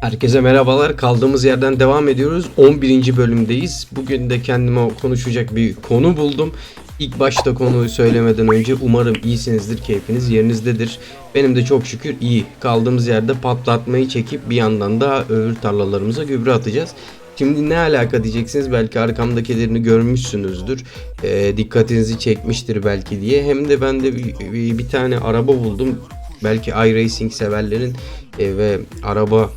Herkese merhabalar. Kaldığımız yerden devam ediyoruz. 11. bölümdeyiz. Bugün de kendime konuşacak bir konu buldum. İlk başta konuyu söylemeden önce umarım iyisinizdir, keyfiniz yerinizdedir. Benim de çok şükür iyi. Kaldığımız yerde patlatmayı çekip bir yandan da öbür tarlalarımıza gübre atacağız. Şimdi ne alaka diyeceksiniz belki arkamdakilerini görmüşsünüzdür. Ee, dikkatinizi çekmiştir belki diye. Hem de ben de bir, bir, bir tane araba buldum. Belki iRacing severlerin e, ve araba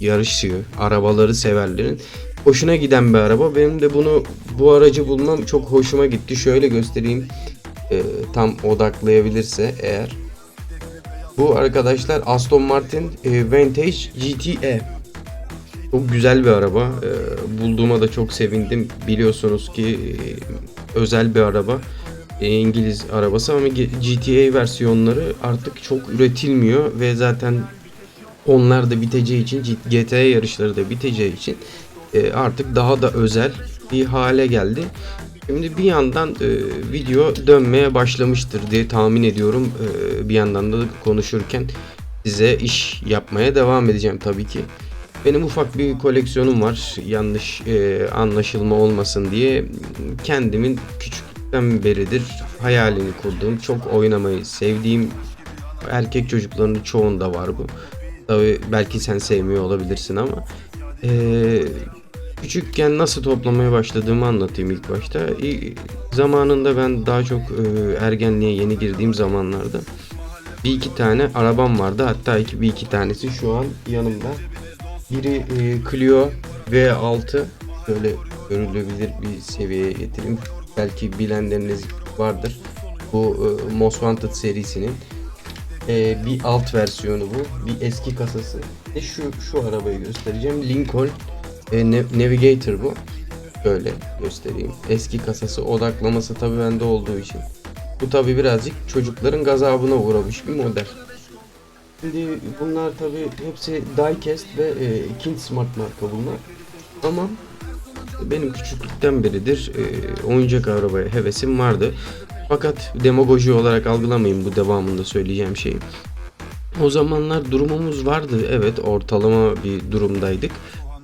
yarışı, arabaları severlerin hoşuna giden bir araba. Benim de bunu bu aracı bulmam çok hoşuma gitti. Şöyle göstereyim. e, tam odaklayabilirse eğer. Bu arkadaşlar Aston Martin e, Vantage GTE. Çok güzel bir araba. E, bulduğuma da çok sevindim. Biliyorsunuz ki e, özel bir araba. E, İngiliz arabası ama GTA versiyonları artık çok üretilmiyor ve zaten onlar da biteceği için GTA yarışları da biteceği için e, artık daha da özel bir hale geldi. Şimdi bir yandan e, video dönmeye başlamıştır diye tahmin ediyorum. E, bir yandan da konuşurken size iş yapmaya devam edeceğim tabii ki. Benim ufak bir koleksiyonum var. Yanlış e, anlaşılma olmasın diye kendimin küçükten beridir hayalini kurduğum, çok oynamayı sevdiğim erkek çocuklarının çoğunda var bu. Tabii belki sen sevmiyor olabilirsin ama eee, küçükken nasıl toplamaya başladığımı anlatayım ilk başta. Zamanında ben daha çok ergenliğe yeni girdiğim zamanlarda bir iki tane arabam vardı. Hatta iki, bir iki tanesi şu an yanımda. Biri eee, Clio V6 böyle görülebilir bir seviyeye getireyim. Belki bilenleriniz vardır. Bu eee, Most Wanted serisinin ee, bir alt versiyonu bu. Bir eski kasası. E şu şu arabayı göstereceğim. Lincoln e, Navigator bu. Böyle göstereyim. Eski kasası odaklaması tabii bende olduğu için. Bu tabii birazcık çocukların gazabına uğramış bir model. Şimdi bunlar tabii hepsi diecast ve e, ikinci smart marka bunlar. Ama benim küçüklükten beridir e, oyuncak arabaya hevesim vardı. Fakat demagoji olarak algılamayın bu devamında söyleyeceğim şeyi. O zamanlar durumumuz vardı. Evet ortalama bir durumdaydık.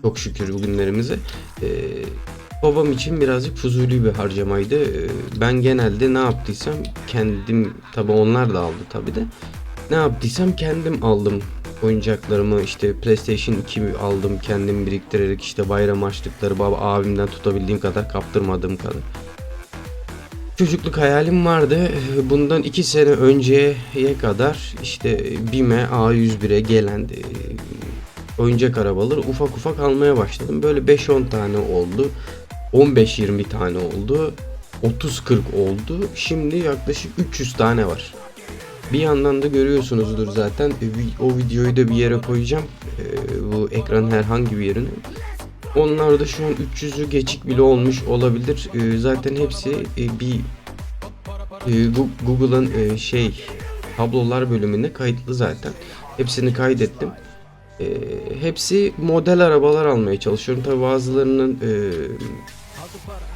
Çok şükür bugünlerimize. Ee, babam için birazcık fuzuli bir harcamaydı. Ee, ben genelde ne yaptıysam kendim tabi onlar da aldı tabi de. Ne yaptıysam kendim aldım oyuncaklarımı işte PlayStation 2 aldım kendim biriktirerek işte bayram açlıkları baba abimden tutabildiğim kadar kaptırmadığım kadar. Çocukluk hayalim vardı. Ee, Bundan iki sene önceye kadar işte BİM'e A101'e gelen e, oyuncak arabaları ufak ufak almaya başladım. Böyle 5-10 tane oldu. 15-20 tane oldu. 30-40 oldu. Şimdi yaklaşık 300 tane var. Bir yandan da görüyorsunuzdur zaten. E, O videoyu da bir yere koyacağım. Ee, Bu ekranın herhangi bir yerine. Onlar da şu an 300'ü geçik bile olmuş olabilir. Ee, zaten hepsi e, bir e, Google'ın e, şey tablolar bölümünde kayıtlı zaten. Hepsini kaydettim. E, hepsi model arabalar almaya çalışıyorum. Tabi bazılarının e,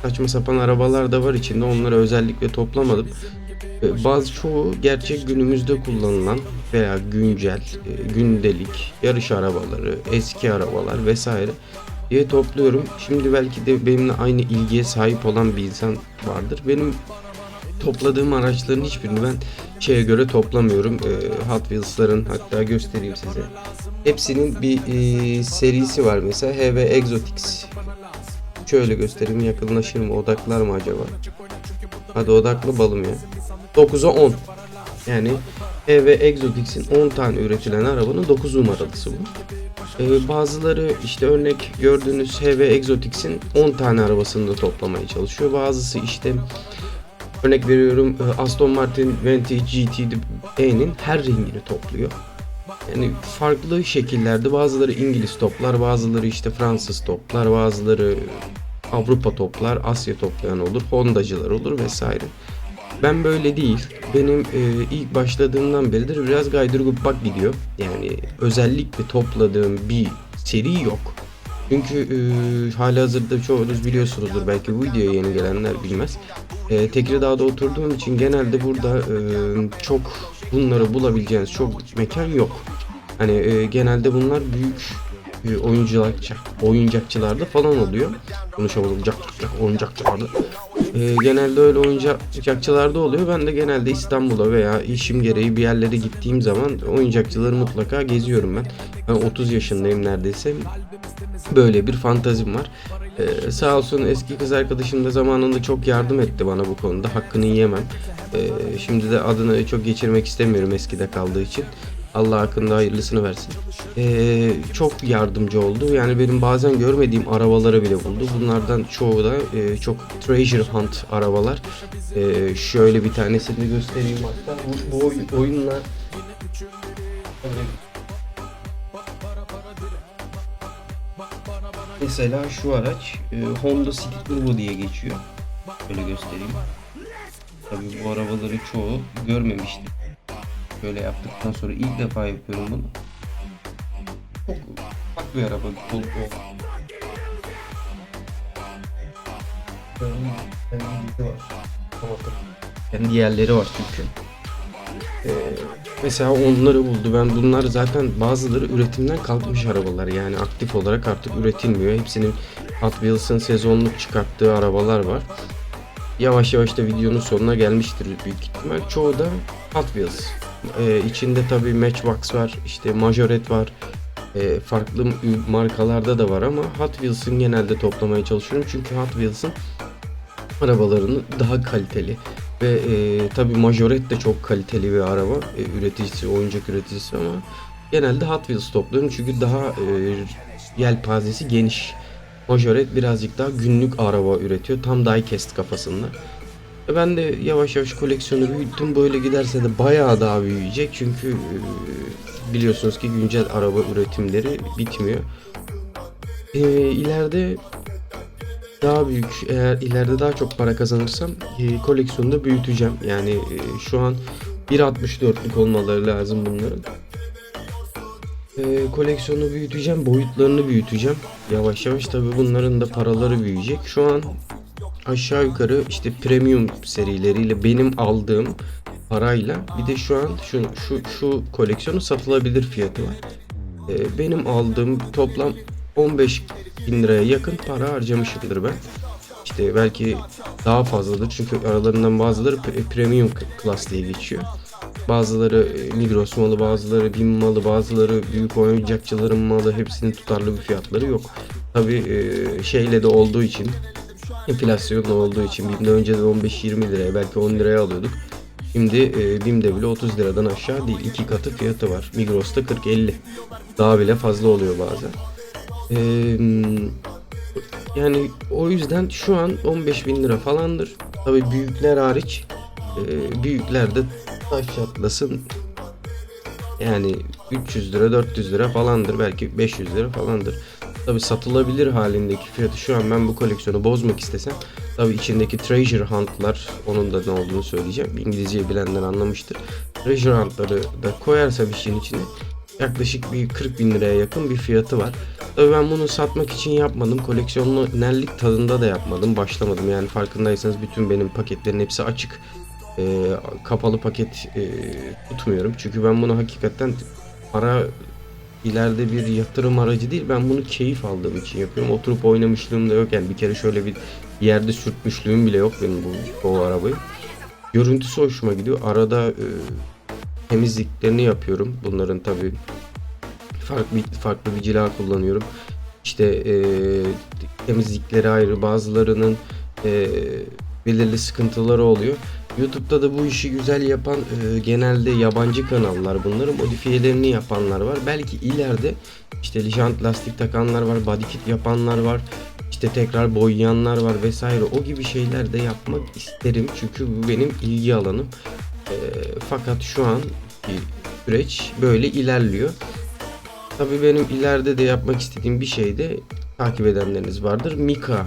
saçma sapan arabalar da var içinde. Onları özellikle toplamadım. E, bazı çoğu gerçek günümüzde kullanılan veya güncel, gündelik yarış arabaları, eski arabalar vesaire diye topluyorum. Şimdi belki de benimle aynı ilgiye sahip olan bir insan vardır. Benim topladığım araçların hiçbirini ben şeye göre toplamıyorum. Ee, Hot Wheels'ların hatta göstereyim size. Hepsinin bir e, serisi var mesela HV Exotics. Şöyle göstereyim yakınlaşır mı odaklar mı acaba? Hadi odaklı balım ya. 9'a 10. Yani HV Exotics'in 10 tane üretilen arabanın 9 numaralısı bu. Ee, bazıları işte örnek gördüğünüz HV Exotics'in 10 tane arabasını da toplamaya çalışıyor. Bazısı işte örnek veriyorum e, Aston Martin Vantage GT'nin her rengini topluyor. Yani farklı şekillerde bazıları İngiliz toplar, bazıları işte Fransız toplar, bazıları Avrupa toplar, Asya toplayan olur, Hondacılar olur vesaire. Ben böyle değil. Benim e, ilk başladığımdan beridir biraz gaydırgupak gidiyor. Yani özellikle topladığım bir seri yok. Çünkü e, hali hazırda çoğunuz biliyorsunuzdur belki bu videoya yeni gelenler bilmez. E, Tekirdağ'da oturduğum için genelde burada e, çok bunları bulabileceğiniz çok mekan yok. Hani e, genelde bunlar büyük e, oyuncakçı, oyuncakçılarda falan oluyor. Konuşamadım. Cak oyuncakçılarda. E, genelde öyle oyuncakçılarda oluyor. Ben de genelde İstanbul'a veya işim gereği bir yerlere gittiğim zaman oyuncakçıları mutlaka geziyorum ben. Ben 30 yaşındayım neredeyse. Böyle bir fantazim var. Ee, sağ olsun eski kız arkadaşım da zamanında çok yardım etti bana bu konuda. Hakkını yiyemem. Ee, şimdi de adını çok geçirmek istemiyorum eskide kaldığı için. Allah hakkında hayırlısını versin. Ee, çok yardımcı oldu. Yani benim bazen görmediğim arabaları bile buldu. Bunlardan çoğu da e, çok treasure hunt arabalar. Ee, şöyle bir tanesini göstereyim hatta. Bu, bu oyun- oyunla Mesela şu araç e, Honda City Turbo diye geçiyor. Şöyle göstereyim. Tabii bu arabaları çoğu görmemişti. Böyle yaptıktan sonra ilk defa yapıyorum bunu. Çok ufak bir araba. Kol, o. Kendi var. Kendi yerleri var çünkü. Ee, mesela onları buldu. Ben bunlar zaten bazıları üretimden kalkmış arabalar. Yani aktif olarak artık üretilmiyor. Hepsinin Hot Wheels'ın sezonluk çıkarttığı arabalar var. Yavaş yavaş da videonun sonuna gelmiştir büyük ihtimal. Çoğu da Hot Wheels. Ee, içinde tabii Matchbox var, işte Majorette var. Ee, farklı markalarda da var ama Hot Wheels'ın genelde toplamaya çalışıyorum. Çünkü Hot Wheels'ın arabalarını daha kaliteli ve e, tabi Majorette de çok kaliteli bir araba e, üreticisi, oyuncak üreticisi ama genelde Hot Wheels topluyorum çünkü daha e, yelpazesi geniş. Majorette birazcık daha günlük araba üretiyor tam diecast kafasında. E, Ben de yavaş yavaş koleksiyonu büyüttüm. Böyle giderse de bayağı daha büyüyecek. Çünkü e, biliyorsunuz ki güncel araba üretimleri bitmiyor. E, ileride daha büyük eğer ileride daha çok para kazanırsam e, koleksiyonu da büyüteceğim. Yani e, şu an 1.64'lük olmaları lazım bunların. E, koleksiyonu büyüteceğim, boyutlarını büyüteceğim. Yavaş yavaş tabi bunların da paraları büyüyecek. Şu an aşağı yukarı işte premium serileriyle benim aldığım parayla bir de şu an şu şu şu koleksiyonu satılabilir fiyatı var. E, benim aldığım toplam 15 bin liraya yakın para harcamışımdır ben. İşte belki daha fazladır çünkü aralarından bazıları pre- premium class diye geçiyor. Bazıları e, Migros malı, bazıları BİM malı, bazıları büyük oyuncakçıların malı hepsinin tutarlı bir fiyatları yok. Tabi şeyle de olduğu için enflasyonla olduğu için BİM'de önceden 15-20 liraya belki 10 liraya alıyorduk. Şimdi e, BİM'de bile 30 liradan aşağı değil. iki katı fiyatı var. Migros'ta 40-50. Daha bile fazla oluyor bazen. Ee, yani o yüzden şu an 15 bin lira falandır. Tabii büyükler hariç e, büyükler de taş çatlasın yani 300 lira 400 lira falandır belki 500 lira falandır. Tabii satılabilir halindeki fiyatı şu an ben bu koleksiyonu bozmak istesem tabii içindeki treasure hunt'lar onun da ne olduğunu söyleyeceğim. İngilizce bilenler anlamıştır. Treasure hunt'ları da koyarsam işin içine yaklaşık bir 40 bin liraya yakın bir fiyatı var. Tabii ben bunu satmak için yapmadım. Koleksiyonerlik tadında da yapmadım. Başlamadım. Yani farkındaysanız bütün benim paketlerin hepsi açık. Ee, kapalı paket e, tutmuyorum. Çünkü ben bunu hakikaten para ileride bir yatırım aracı değil. Ben bunu keyif aldığım için yapıyorum. Oturup oynamışlığım da yok. Yani bir kere şöyle bir yerde sürtmüşlüğüm bile yok benim bu, bu arabayı. Görüntüsü hoşuma gidiyor. Arada e, temizliklerini yapıyorum. Bunların tabii farklı farklı bir cila kullanıyorum. İşte e, temizlikleri ayrı bazılarının e, belirli sıkıntıları oluyor. YouTube'da da bu işi güzel yapan e, genelde yabancı kanallar bunları modifiyelerini yapanlar var. Belki ileride işte jant lastik takanlar var, body kit yapanlar var. işte tekrar boyayanlar var vesaire. O gibi şeyler de yapmak isterim. Çünkü bu benim ilgi alanım. E, fakat şu an süreç böyle ilerliyor. Tabii benim ileride de yapmak istediğim bir şey de takip edenleriniz vardır. Mika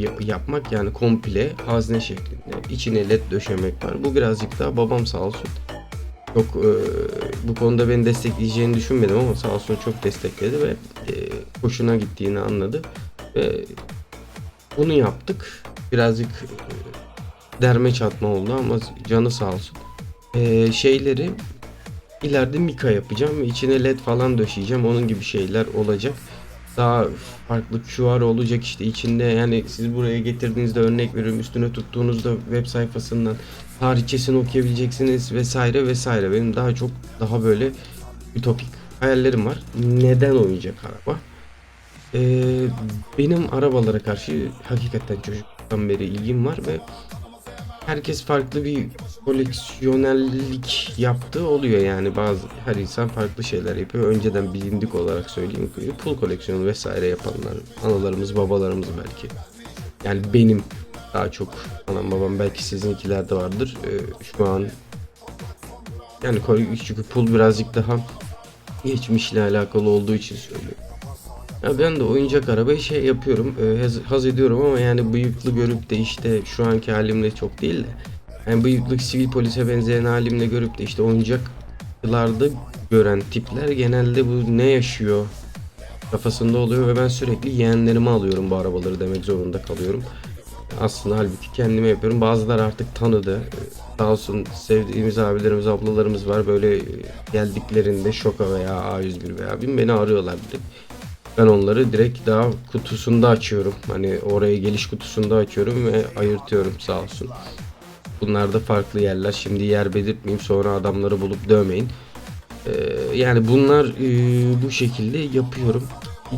ya- yapmak yani komple hazne şeklinde. İçine led döşemek var. Bu birazcık daha babam sağ olsun. Çok e, bu konuda beni destekleyeceğini düşünmedim ama sağ olsun çok destekledi ve e, hoşuna gittiğini anladı. Ve bunu yaptık. Birazcık e, derme çatma oldu ama canı sağ olsun. E, şeyleri ileride Mika yapacağım ve içine led falan döşeyeceğim. Onun gibi şeyler olacak. Daha farklı QR olacak işte içinde yani siz buraya getirdiğinizde örnek veriyorum üstüne tuttuğunuzda web sayfasından tarihçesini okuyabileceksiniz vesaire vesaire. Benim daha çok daha böyle ütopik hayallerim var. Neden oyuncak araba? Ee, benim arabalara karşı hakikaten çocukluktan beri ilgim var ve herkes farklı bir koleksiyonellik yaptığı oluyor yani bazı her insan farklı şeyler yapıyor. Önceden bilindik olarak söyleyeyim ki pul koleksiyonu vesaire yapanlar analarımız babalarımız belki. Yani benim daha çok anam babam belki sizinkiler de vardır. Ee, şu an yani çünkü pul birazcık daha geçmişle alakalı olduğu için söylüyorum. Ya ben de oyuncak arabayı şey yapıyorum, e, haz, haz ediyorum ama yani bıyıklı görüp de işte şu anki halimle çok değil de yani bıyıklı sivil polise benzeyen halimle görüp de işte oyuncaklarda gören tipler genelde bu ne yaşıyor kafasında oluyor ve ben sürekli yeğenlerime alıyorum bu arabaları demek zorunda kalıyorum. Aslında halbuki kendime yapıyorum. Bazıları artık tanıdı. Sağ olsun sevdiğimiz abilerimiz, ablalarımız var. Böyle e, geldiklerinde Şoka veya A101 veya BİM beni arıyorlar direkt. Ben onları direkt daha kutusunda açıyorum. Hani oraya geliş kutusunda açıyorum ve ayırtıyorum sağ olsun. Bunlar da farklı yerler. Şimdi yer belirtmeyeyim sonra adamları bulup dövmeyin. Ee, yani bunlar e, bu şekilde yapıyorum.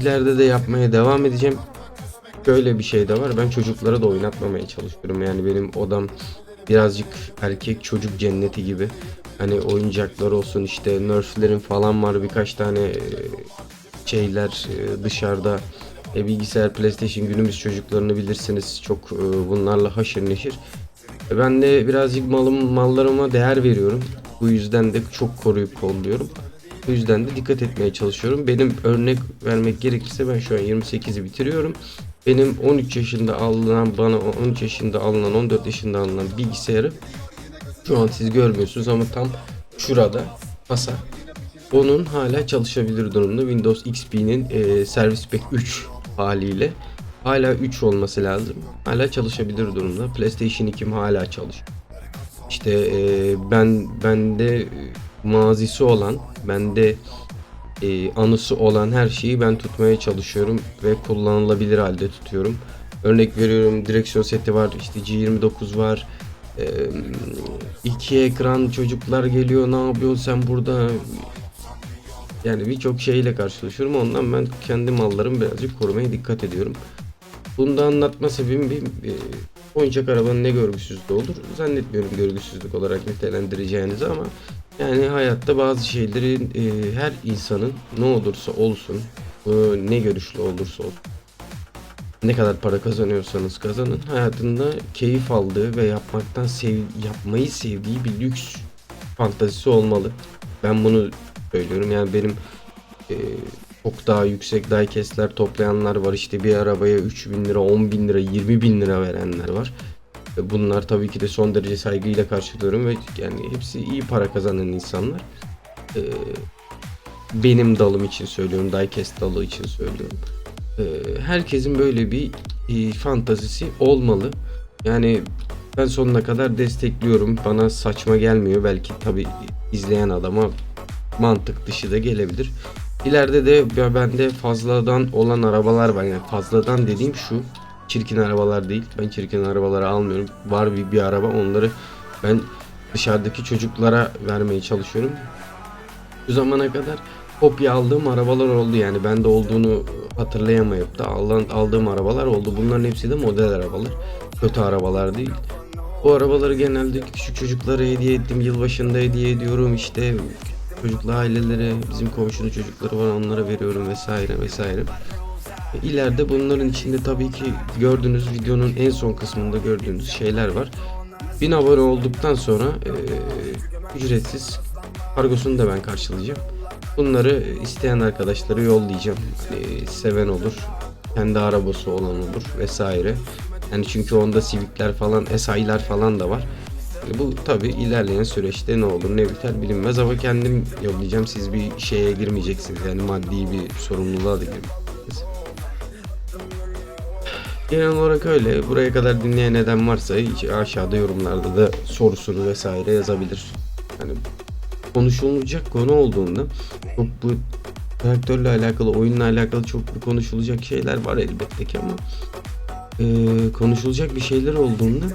İleride de yapmaya devam edeceğim. Şöyle bir şey de var. Ben çocuklara da oynatmamaya çalışıyorum. Yani benim odam birazcık erkek çocuk cenneti gibi. Hani oyuncaklar olsun işte nerflerin falan var birkaç tane e, şeyler e, dışarıda e, bilgisayar PlayStation günümüz çocuklarını bilirsiniz çok e, bunlarla haşır neşir. E, Ben de birazcık malım mallarıma değer veriyorum. Bu yüzden de çok koruyup kolluyorum. Bu yüzden de dikkat etmeye çalışıyorum. Benim örnek vermek gerekirse ben şu an 28'i bitiriyorum. Benim 13 yaşında alınan bana 13 yaşında alınan 14 yaşında alınan bilgisayarı şu an siz görmüyorsunuz ama tam şurada masa. Onun hala çalışabilir durumda. Windows XP'nin e, Service Pack 3 haliyle hala 3 olması lazım. Hala çalışabilir durumda. PlayStation 2'm hala çalışıyor. İşte e, ben bende e, mazisi olan, bende e, anısı olan her şeyi ben tutmaya çalışıyorum ve kullanılabilir halde tutuyorum. Örnek veriyorum direksiyon seti var, işte G29 var. E, iki ekran çocuklar geliyor ne yapıyorsun sen burada yani birçok şeyle karşılaşıyorum ondan ben kendi mallarımı birazcık korumaya dikkat ediyorum. Bunu da anlatma sebebim bir e, oyuncak arabanın ne görgüsüzlüğü olur zannetmiyorum görgüsüzlük olarak nitelendireceğinizi ama yani hayatta bazı şeylerin e, her insanın ne olursa olsun e, ne görüşlü olursa olsun ne kadar para kazanıyorsanız kazanın hayatında keyif aldığı ve yapmaktan sev yapmayı sevdiği bir lüks fantazisi olmalı. Ben bunu söylüyorum yani benim e, çok daha yüksek diecast'ler toplayanlar var işte bir arabaya 3000 lira 10 bin lira 20 bin lira verenler var. E, Bunlar tabii ki de son derece saygıyla karşılıyorum ve yani hepsi iyi para kazanan insanlar. E, benim dalım için söylüyorum, diecast dalı için söylüyorum. E, herkesin böyle bir e, fantazisi olmalı. Yani ben sonuna kadar destekliyorum. Bana saçma gelmiyor. Belki tabii izleyen adama mantık dışı da gelebilir. İleride de bende fazladan olan arabalar var. Yani fazladan dediğim şu. Çirkin arabalar değil. Ben çirkin arabaları almıyorum. Var bir, bir araba onları ben dışarıdaki çocuklara vermeye çalışıyorum. Bu zamana kadar kopya aldığım arabalar oldu yani bende olduğunu hatırlayamayıp da aldığım arabalar oldu. Bunların hepsi de model arabalar. Kötü arabalar değil. Bu arabaları genelde küçük çocuklara hediye ettim. Yılbaşında hediye ediyorum işte çocuklu ailelere, bizim komşunun çocukları var onlara veriyorum vesaire vesaire. E, İleride bunların içinde tabii ki gördüğünüz videonun en son kısmında gördüğünüz şeyler var. 1000 abone olduktan sonra e, ücretsiz kargosunu da ben karşılayacağım. Bunları isteyen arkadaşlara yollayacağım. Hani seven olur, kendi arabası olan olur vesaire. Yani çünkü onda Civic'ler falan, SI'ler falan da var. Yani bu tabi ilerleyen süreçte ne olur ne biter bilinmez ama kendim yollayacağım. Siz bir şeye girmeyeceksiniz. Yani maddi bir sorumluluğa da girmeyeceksiniz. Genel olarak öyle. Buraya kadar dinleyen neden varsa aşağıda yorumlarda da sorusunu vesaire yazabilir. Hani konuşulacak konu olduğunda çok bu traktörle alakalı, oyunla alakalı çok konuşulacak şeyler var elbette ki ama e, konuşulacak bir şeyler olduğunda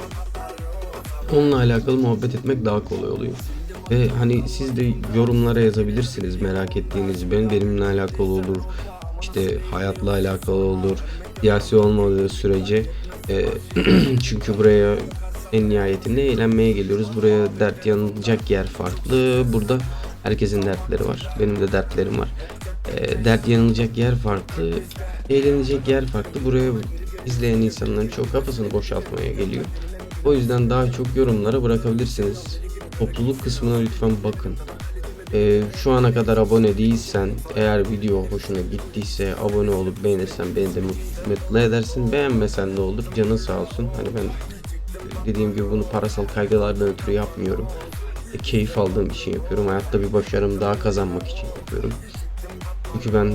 onunla alakalı muhabbet etmek daha kolay oluyor. Ve hani siz de yorumlara yazabilirsiniz merak ettiğiniz ben benimle alakalı olur işte hayatla alakalı olur siyasi olmadığı sürece e, çünkü buraya en nihayetinde eğlenmeye geliyoruz. Buraya dert yanılacak yer farklı burada herkesin dertleri var benim de dertlerim var. E, dert yanılacak yer farklı eğlenecek yer farklı. Buraya izleyen insanların çok kafasını boşaltmaya geliyor o yüzden daha çok yorumlara bırakabilirsiniz. Topluluk kısmına lütfen bakın. Ee, şu ana kadar abone değilsen eğer video hoşuna gittiyse abone olup beğenirsen beni de mut- mutlu edersin. Beğenmesen de olur. Canın sağ olsun. Hani ben dediğim gibi bunu parasal kaygılardan ötürü yapmıyorum. E, keyif aldığım için yapıyorum. Hayatta bir başarım daha kazanmak için yapıyorum. Çünkü ben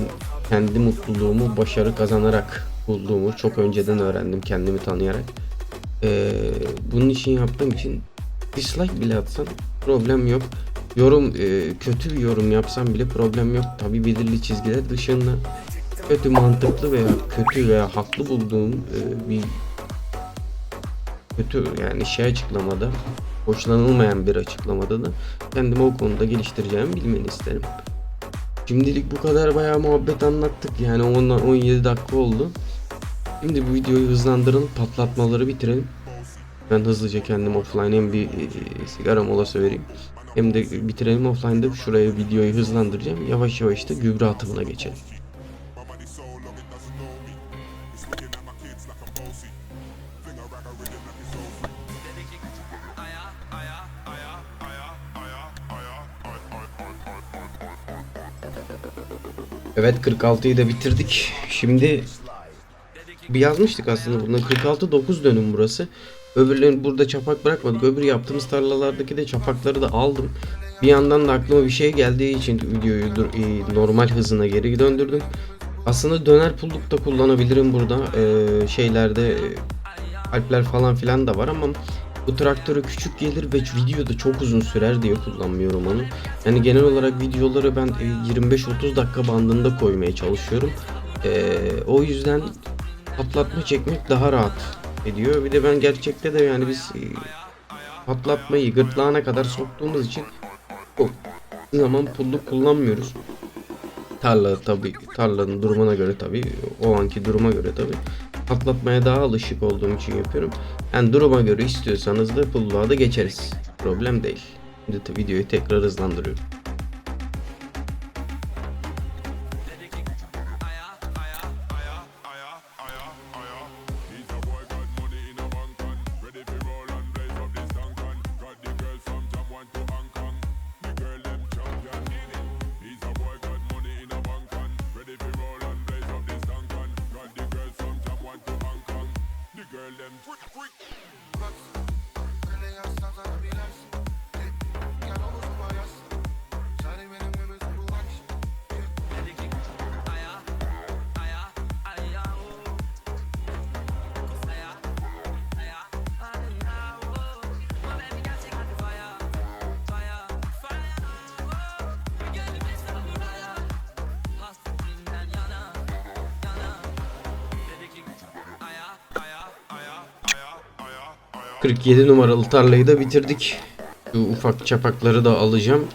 kendi mutluluğumu başarı kazanarak bulduğumu çok önceden öğrendim kendimi tanıyarak Ee, bunun için yaptığım için dislike bile atsan problem yok. Yorum e, kötü bir yorum yapsam bile problem yok. Tabi belirli çizgiler dışında kötü mantıklı veya kötü veya haklı bulduğum e, bir kötü yani şey açıklamada hoşlanılmayan bir açıklamada da kendimi o konuda geliştireceğimi bilmeni isterim. Şimdilik bu kadar bayağı muhabbet anlattık yani 10 17 dakika oldu. Şimdi bu videoyu hızlandıralım patlatmaları bitirelim. Ben hızlıca kendim offline hem bir e, sigara molası vereyim. Hem de bitirelim offline'da şuraya videoyu hızlandıracağım. Yavaş yavaş da gübre atımına geçelim. Evet 46'yı da bitirdik. Şimdi bir yazmıştık aslında bunda 46 9 dönüm burası. Öbürlerini burada çapak bırakmadık. Öbür yaptığımız tarlalardaki de çapakları da aldım. Bir yandan da aklıma bir şey geldiği için videoyu dur- e, normal hızına geri döndürdüm. Aslında döner pulluk da kullanabilirim burada. Ee, şeylerde e, Alpler falan filan da var ama bu traktöre küçük gelir ve videoda çok uzun sürer diye kullanmıyorum onu. Yani genel olarak videoları ben e, 25-30 dakika bandında koymaya çalışıyorum. Ee, o yüzden patlatma çekmek daha rahat ediyor. Bir de ben gerçekte de yani biz e, patlatmayı gırtlağına kadar soktuğumuz için çok zaman pulluk kullanmıyoruz. Tarla tabi tarlanın durumuna göre tabi o anki duruma göre tabi patlatmaya daha alışık olduğum için yapıyorum. Yani duruma göre istiyorsanız da pulluğa da geçeriz. Problem değil. Şimdi de videoyu tekrar hızlandırıyorum. ...47 numaralı tarlayı da bitirdik. Şu ufak çapakları da alacağım.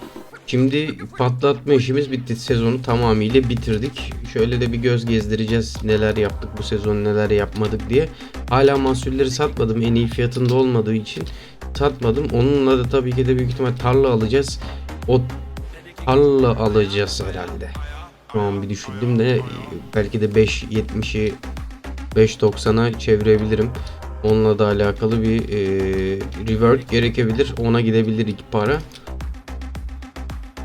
Şimdi patlatma işimiz bitti. Sezonu tamamıyla bitirdik. Şöyle de bir göz gezdireceğiz. Neler yaptık bu sezon neler yapmadık diye. Hala mahsulleri satmadım. En iyi fiyatında olmadığı için satmadım. Onunla da tabii ki de büyük ihtimal tarla alacağız. O tarla alacağız herhalde. Şu an bir düşündüm de belki de 5.70'i 5.90'a çevirebilirim. Onunla da alakalı bir e, rework gerekebilir. Ona gidebilir iki para.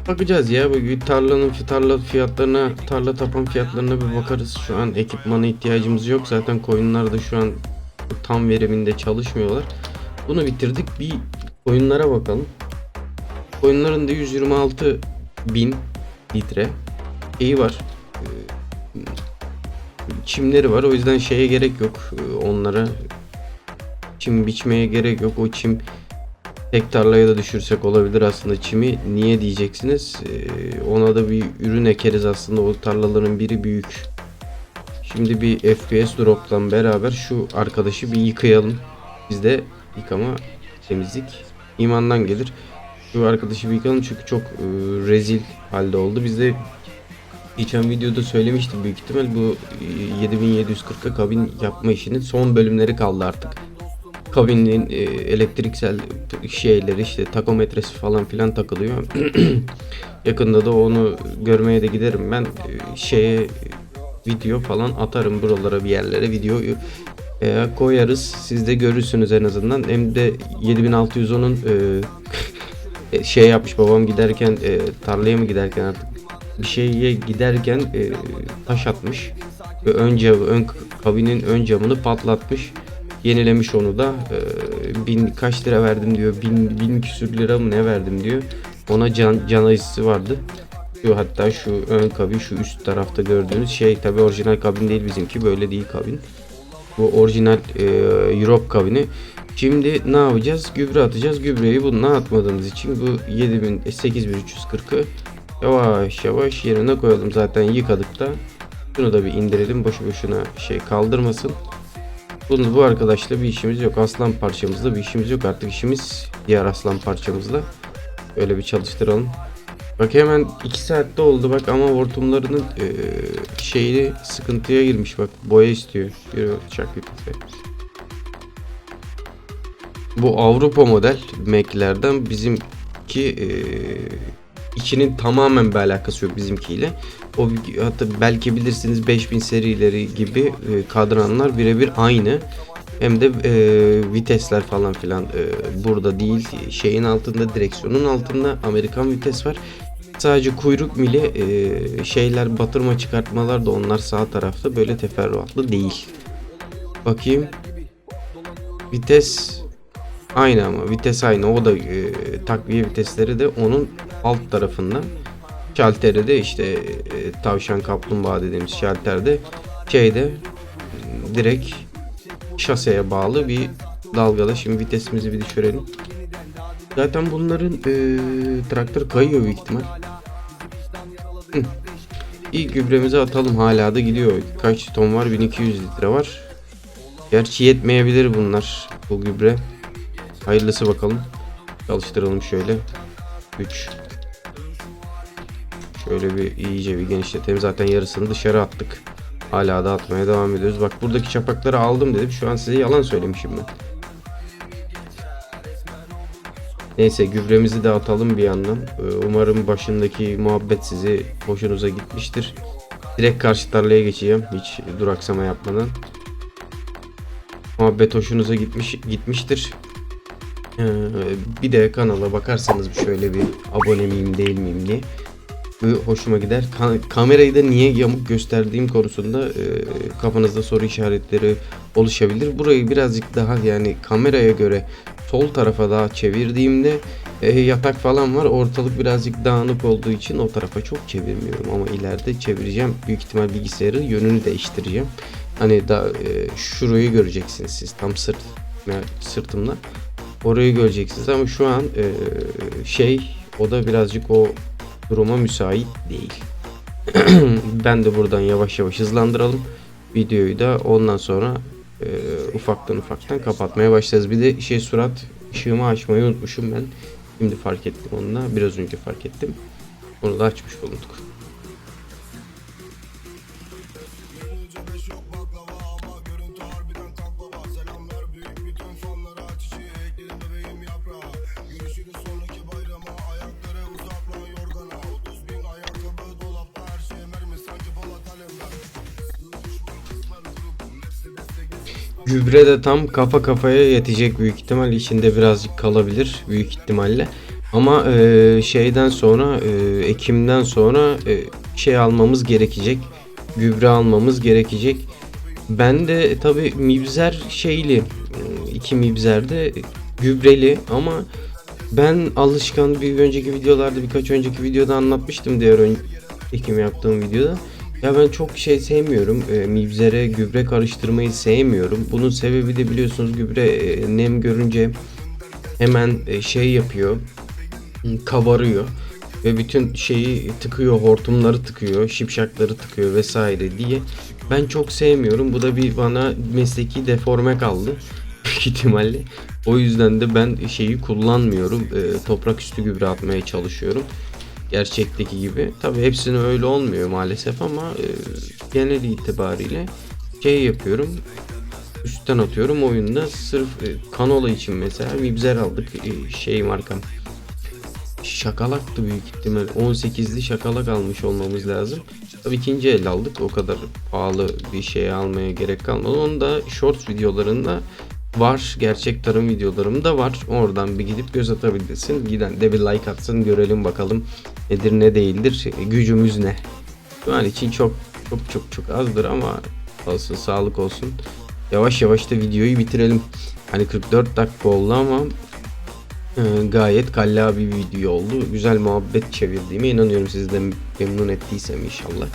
Bakacağız ya bu tarlanın tarla fiyatlarına, tarla tapan fiyatlarına bir bakarız. Şu an ekipmana ihtiyacımız yok. Zaten koyunlar da şu an tam veriminde çalışmıyorlar. Bunu bitirdik. Bir koyunlara bakalım. Koyunların da 126 bin litre şeyi var. Ee, Çimleri var. O yüzden şeye gerek yok. Ee, Onlara çim biçmeye gerek yok. O çim tek tarlaya da düşürsek olabilir aslında çimi. Niye diyeceksiniz? Ee, ona da bir ürün ekeriz aslında. O tarlaların biri büyük. Şimdi bir FPS drop'tan beraber şu arkadaşı bir yıkayalım. Bizde yıkama temizlik imandan gelir. Şu arkadaşı bir yıkayalım çünkü çok e, rezil halde oldu. Biz de geçen videoda söylemiştim büyük ihtimal bu e, 7740'a kabin yapma işinin son bölümleri kaldı artık. Kabinin e, elektriksel şeyleri işte takometresi falan filan takılıyor. Yakında da onu görmeye de giderim ben. E, şeye video falan atarım buralara bir yerlere videoyu e, koyarız. Siz de görürsünüz en azından. Hem de 7610'un e, e, şey yapmış babam giderken e, tarlaya mı giderken artık bir şeye giderken e, taş atmış ve ön camı, ön kabinin ön camını patlatmış. Yenilemiş onu da. E, bin kaç lira verdim diyor. Bin, bin küsür lira mı ne verdim diyor. Ona can, can acısı vardı. Şu hatta şu ön kabin şu üst tarafta gördüğünüz şey tabi orijinal kabin değil bizimki böyle değil kabin. Bu orijinal e, Europe kabini. Şimdi ne yapacağız? Gübre atacağız. Gübreyi bununla atmadığımız için bu 7000 8340'ı yavaş yavaş yerine koyalım. Zaten yıkadık da. Şunu da bir indirelim. Boşu boşuna şey kaldırmasın. Bunu bu arkadaşla bir işimiz yok. Aslan parçamızla bir işimiz yok. Artık işimiz diğer aslan parçamızla. Öyle bir çalıştıralım. Bak hemen 2 saatte oldu bak ama hortumlarının e, şeyi sıkıntıya girmiş bak boya istiyor. Yürü çak vitese. Bu Avrupa model Mac'lerden bizimki e, içinin tamamen bir alakası yok bizimkiyle. O hatta belki bilirsiniz 5000 serileri gibi e, kadranlar birebir aynı. Hem de e, vitesler falan filan e, burada değil şeyin altında direksiyonun altında Amerikan vites var. Sadece kuyruk mili e, şeyler batırma çıkartmalar da onlar sağ tarafta böyle teferruatlı değil. Bakayım. Vites aynı ama vites aynı. O da e, takviye vitesleri de onun alt tarafında. Şalteri işte e, tavşan kaplumbağa dediğimiz şalterde şeyde direkt şaseye bağlı bir dalgada. Şimdi vitesimizi bir düşürelim. Zaten bunların e, traktör kayıyor büyük ihtimal. Hı. İlk gübremizi atalım hala da gidiyor. Kaç ton var? 1200 litre var. Gerçi yetmeyebilir bunlar bu gübre. Hayırlısı bakalım. Çalıştıralım şöyle. 3 Şöyle bir iyice bir genişletelim. Zaten yarısını dışarı attık. Hala da atmaya devam ediyoruz. Bak buradaki çapakları aldım dedim. Şu an size yalan söylemişim ben. Neyse gübremizi de atalım bir yandan. Ee, Umarım başındaki muhabbet sizi hoşunuza gitmiştir. Direkt karşı tarlaya geçeceğim. Hiç duraksama yapmadan. Muhabbet hoşunuza gitmiş gitmiştir. Ee, bir de kanala bakarsanız şöyle bir abone miyim değil miyim diye. Bu hoşuma gider. Ka- kamerayı da niye yamuk gösterdiğim konusunda e, kafanızda soru işaretleri oluşabilir. Burayı birazcık daha yani kameraya göre sol tarafa daha çevirdiğimde e, yatak falan var. Ortalık birazcık dağınık olduğu için o tarafa çok çevirmiyorum ama ileride çevireceğim. Büyük ihtimal bilgisayarı yönünü değiştireceğim. Hani da e, şurayı göreceksiniz siz tam sırt yani sırtımda. Orayı göreceksiniz ama şu an e, şey o da birazcık o duruma müsait değil. ben de buradan yavaş yavaş hızlandıralım videoyu da ondan sonra e, ufaktan ufaktan kapatmaya başlarız. Bir de şey surat ışığımı açmayı unutmuşum ben. Şimdi fark ettim onunla. Biraz önce fark ettim. Onu da açmış bulunduk. Gübre de tam kafa kafaya yetecek büyük ihtimal. içinde birazcık kalabilir büyük ihtimalle. Ama e, şeyden sonra e, Ekim'den sonra e, şey almamız gerekecek. Gübre almamız gerekecek. Ben de tabi mibzer şeyli e, iki mibzerde gübreli ama ben alışkan bir önceki videolarda birkaç önceki videoda anlatmıştım diğer ön, Ekim yaptığım videoda. Ya ben çok şey sevmiyorum. E, mibzere gübre karıştırmayı sevmiyorum. Bunun sebebi de biliyorsunuz gübre e, nem görünce hemen e, şey yapıyor hı, kabarıyor ve bütün şeyi tıkıyor hortumları tıkıyor şipşakları tıkıyor vesaire diye. Ben çok sevmiyorum. Bu da bir bana mesleki deforme kaldı büyük ihtimalle. O yüzden de ben şeyi kullanmıyorum. E, toprak üstü gübre atmaya çalışıyorum gerçekteki gibi. Tabi hepsine öyle olmuyor maalesef ama e, genel itibariyle şey yapıyorum. Üstten atıyorum oyunda. Sırf e, kanola için mesela mibzer aldık e, şey markam. Şakalaktı büyük ihtimal. 18'li şakalak almış olmamız lazım. Tabii ikinci el aldık. O kadar pahalı bir şey almaya gerek kalmadı. Onu da shorts videolarında var. Gerçek tarım videolarım da var. Oradan bir gidip göz atabilirsin giden de bir like atsın. Görelim bakalım nedir ne değildir e, gücümüz ne şu an için çok çok çok çok azdır ama olsun sağlık olsun yavaş yavaş da videoyu bitirelim. Hani 44 dakika oldu ama e, gayet kalla bir video oldu. Güzel muhabbet çevirdiğime inanıyorum. Sizi de memnun ettiysem inşallah.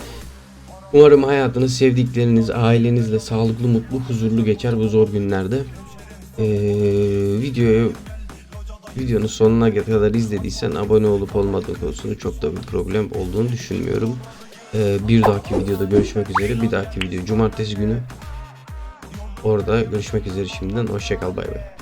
Umarım hayatınız sevdikleriniz, ailenizle sağlıklı, mutlu, huzurlu geçer bu zor günlerde. Ee, videoyu videonun sonuna kadar izlediysen abone olup olmadığın konusunda çok da bir problem olduğunu düşünmüyorum. Ee, bir dahaki videoda görüşmek üzere. Bir dahaki video cumartesi günü. Orada görüşmek üzere şimdiden. Hoşçakal bay bay.